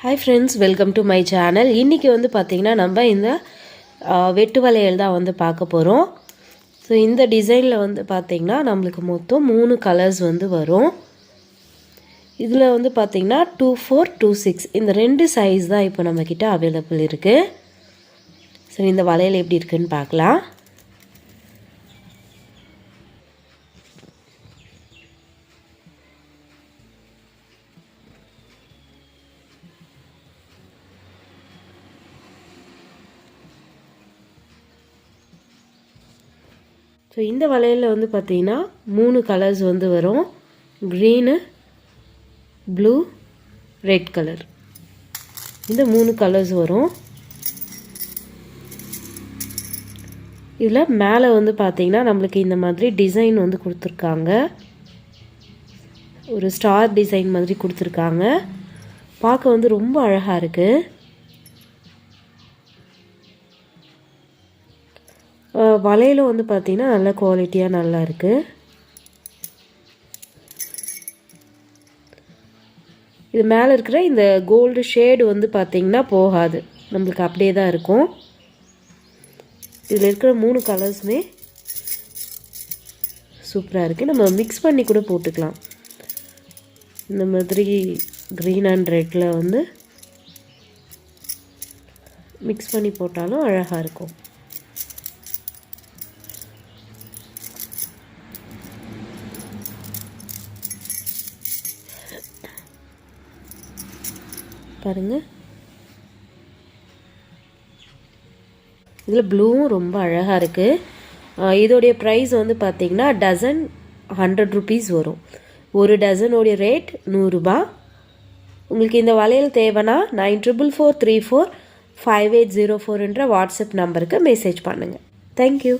Hi friends welcome to my channel இன்றைக்கி வந்து பார்த்திங்கன்னா நம்ம இந்த வெட்டு வளையல் தான் வந்து பார்க்க போகிறோம் ஸோ இந்த டிசைனில் வந்து பார்த்திங்கன்னா நம்மளுக்கு மொத்தம் மூணு கலர்ஸ் வந்து வரும். இதில் வந்து பார்த்திங்கன்னா டூ ஃபோர் டூ சிக்ஸ் இந்த ரெண்டு சைஸ் தான் இப்போ நம்மக்கிட்ட அவைலபிள் இருக்குது ஸோ இந்த வளையல் எப்படி இருக்குன்னு பார்க்கலாம். ஸோ இந்த வளையலில் வந்து பார்த்தீங்கன்னா மூணு கலர்ஸ் வந்து வரும். க்ரீனு ப்ளூ ரெட் கலர் இந்த மூணு கலர்ஸ் வரும். இதில் மேலே வந்து பார்த்தீங்கன்னா நம்மளுக்கு இந்த மாதிரி டிசைன் வந்து கொடுத்துருக்காங்க. ஒரு ஸ்டார் டிசைன் மாதிரி கொடுத்துருக்காங்க. பார்க்க வந்து ரொம்ப அழகாக இருக்குது வளையலும் வந்து பார்த்தீங்கன்னா நல்ல குவாலிட்டியாக நல்லா இருக்குது இது மேலே இருக்கிற இந்த கோல்டு ஷேடு வந்து பார்த்தீங்கன்னா போகாது. நம்மளுக்கு அப்படியே தான் இருக்கும். இதில் இருக்கிற மூணு கலர்ஸுமே சூப்பராக இருக்குது நம்ம மிக்ஸ் பண்ணி கூட போட்டுக்கலாம். இந்த மாதிரி க்ரீன் அண்ட் ரெட்டில் வந்து மிக்ஸ் பண்ணி போட்டாலும் அழகாக இருக்கும். பாருங்கள் இதில் ப்ளூவும் ரொம்ப அழகாக இருக்குது இதோடைய ப்ரைஸ் வந்து பார்த்திங்கன்னா டசன் ஹண்ட்ரட் ருபீஸ் வரும். ஒரு டசனோடைய ரேட் நூறுரூபா உங்களுக்கு இந்த வளையல் தேவைன்னா nine triple four three four five eight zero ஃபோர்ன்ற WhatsApp நம்பருக்கு மெசேஜ் பண்ணுங்கள் தேங்க்யூ